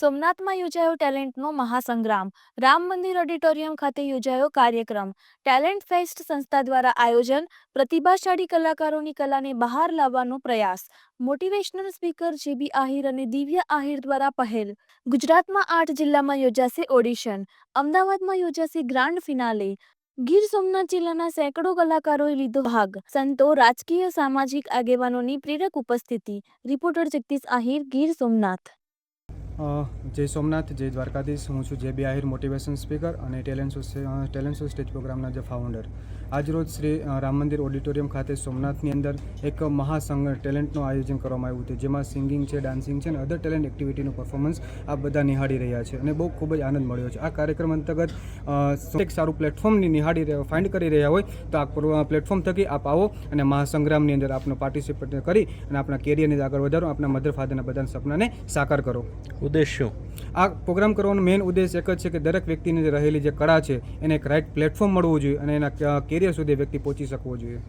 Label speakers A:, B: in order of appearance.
A: સોમનાથમાં યોજાયો ટેલેન્ટનો મહાસંગ્રામ. રામ મંદિર ઓડિટોરિયમ ખાતે યોજાયો કાર્યક્રમ. ટેલેન્ટ ફેસ્ટ સંસ્થા દ્વારા આયોજન પ્રતિભાશાળી કલાકારોની કલાને બહાર લાવવાનો પ્રયાસ. મોટિવેશનલ સ્પીકર જીબી આહિર અને દિવ્ય આહિર દ્વારા પહેલ. ગુજરાતમાં આઠ જિલ્લામાં યોજાશે ઓડિશન. અમદાવાદમાં યોજાશે ગ્રાન્ડ ફિનાલે. ગીર સોમનાથ જિલ્લાના સેંકડો કલાકારોએ લીધો ભાગ. સંતો, રાજકીય, સામાજિક આગેવાનોની પ્રેરક ઉપસ્થિતિ. રિપોર્ટર જગદીશ આહિર, ગીર સોમનાથ.
B: જય સોમનાથ, જય દ્વારકાધીશ. હું છું J B Ahir motivation speaker અને talent show talent show stage પ્રોગ્રામના જે ફાઉન્ડર આજરોજ શ્રી રામ મંદિર ઓડિટોરિયમ ખાતે સોમનાથની અંદર એક મહાસંગ ટેલેન્ટનું આયોજન કરવામાં આવ્યું હતું, જેમાં સિંગિંગ છે ડાન્સિંગ છે અને અધર ટેલેન્ટ એક્ટિવિટીનું પરફોર્મન્સ આ બધા નિહાળી રહ્યા છે અને બહુ ખૂબ જ આનંદ મળ્યો છે. આ કાર્યક્રમ અંતર્ગત એક સારું પ્લેટફોર્મની નિહાળી રહ્યા ફાઇન્ડ કરી રહ્યા હોય તો આ પ્લેટફોર્મ થકી આપ આવો અને મહાસંગ્રામની અંદર આપનો પાર્ટિસિપેટ કરી અને આપણા કેરિયરને આગળ વધારો આપણા મધર ફાધરના બધાના સપનાને સાકાર કરો.
C: ઉદ્દેશ શું
B: આ પ્રોગ્રામ કરવાનો મેઇન ઉદ્દેશ એક જ છે કે દરેક વ્યક્તિની રહેલી જે કળા છે એને એક રાઇટ પ્લેટફોર્મ મળવું જોઈએ અને એના કેરિયર સુધી વ્યક્તિ પહોંચી શકવો જોઈએ.